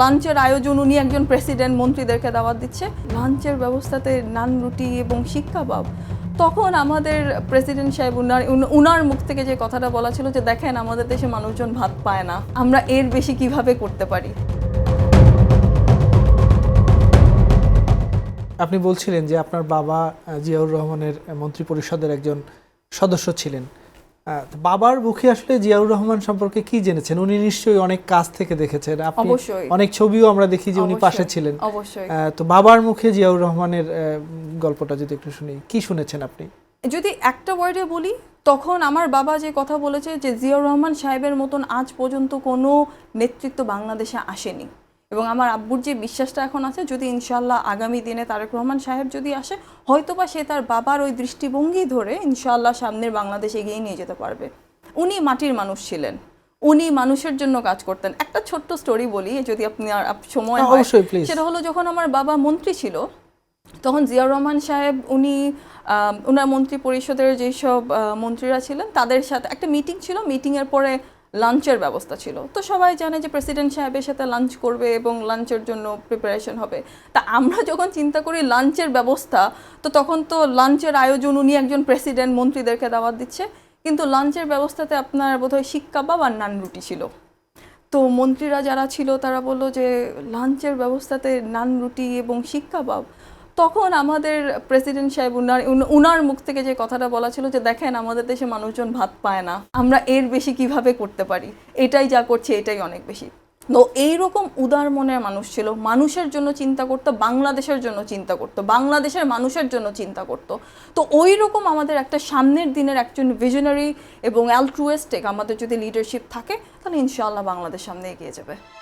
লাঞ্চের আয়োজন উনি একজন প্রেসিডেন্ট মন্ত্রীদেরকে দাওয়াত দিচ্ছে। লাঞ্চের ব্যবস্থাতে নান রুটি এবং শিক্ষা পাব তখন আমাদের প্রেসিডেন্ট সাহেব উনার উন- উনার মুখ থেকে যে কথাটা বলা ছিল যে দেখেন আমাদের দেশে মানুষজন ভাত পায় না। আমরা এর বেশি কীভাবে করতে পারি? আপনি বলছিলেন যে আপনার বাবা জিয়াউর রহমানের আহ, মন্ত্রী পরিষদের একজন সদস্য ছিলেন। বাবার মুখে আসলে জিয়াউর রহমান সম্পর্কে কি জেনেছেন? উনি নিশ্চয়ই অনেক কাজ থেকে দেখেছেন। আপনি অনেক ছবিও আমরা দেখি যে উনি পাশে ছিলেন। তো বাবার মুখে জিয়াউর রহমানের গল্পটা যদি একটু শুনি কি শুনেছেন আপনি? যদি একটা ওয়ার্ডে বলি তখন আমার বাবা যে কথা বলেছে যে জিয়াউর রহমান সাহেবের মতন আজ পর্যন্ত কোনো নেতৃত্ব বাংলাদেশে আসেনি। এবং আমার আব্বুর যে বিশ্বাসটা এখন আছে যদি ইনশাল্লাহ আগামী দিনে তারেক রহমান সাহেব যদি আসে হয়তোবা সে তার বাবার ওই দৃষ্টিভঙ্গি ধরে ইনশাল্লাহ সামনের বাংলাদেশ এগিয়ে নিয়ে যেতে পারবে। উনি মাটির মানুষ ছিলেন। উনি মানুষের জন্য কাজ করতেন। একটা ছোট্ট স্টোরি বলি যদি আপনি আর সময় হয়। সেটা হলো যখন আমার বাবা মন্ত্রী ছিল তখন জিয়াউর রহমান সাহেব উনি ওনার মন্ত্রী পরিষদের যেসব মন্ত্রীরা ছিলেন তাদের সাথে একটা মিটিং ছিল। মিটিংয়ের পরে লাঞ্চের ব্যবস্থা ছিল। তো সবাই জানে যে প্রেসিডেন্ট সাহেবের সাথে লাঞ্চ করবে এবং লাঞ্চের জন্য প্রিপারেশন হবে। তা আমরা যখন চিন্তা করি লাঞ্চের ব্যবস্থা, তো তখন তো লাঞ্চের আয়োজন উনি একজন প্রেসিডেন্ট মন্ত্রীদেরকে দাওয়াত দিচ্ছে। কিন্তু লাঞ্চের ব্যবস্থাতে আপনার বোধহয় শিক্ষা বা নান রুটি ছিল। তো মন্ত্রীরা যারা ছিল তারা বলল যে, লাঞ্চের ব্যবস্থাতে নান, রুটি এবং শিক্ষা পাব তখন আমাদের প্রেসিডেন্ট সাহেব উনার উন- উনার মুখ থেকে যে কথাটা বলা ছিল যে, দেখেন, আমাদের দেশে মানুষজন ভাত পায় না। আমরা এর বেশি কীভাবে করতে পারি? এটাই যা করছে, এটাই অনেক বেশি। তো এইরকম উদার মনের মানুষ ছিল। মানুষের জন্য চিন্তা করতো, বাংলাদেশের জন্য চিন্তা করতো, বাংলাদেশের মানুষের জন্য চিন্তা করতো। তো ওই রকম আমাদের একটা সামনের দিনের একজন ভিজনারি এবং অ্যালট্রুয়েস্টিক আমাদের যদি লিডারশিপ থাকে, তাহলে ইনশাআল্লাহ বাংলাদেশ সামনে এগিয়ে যাবে।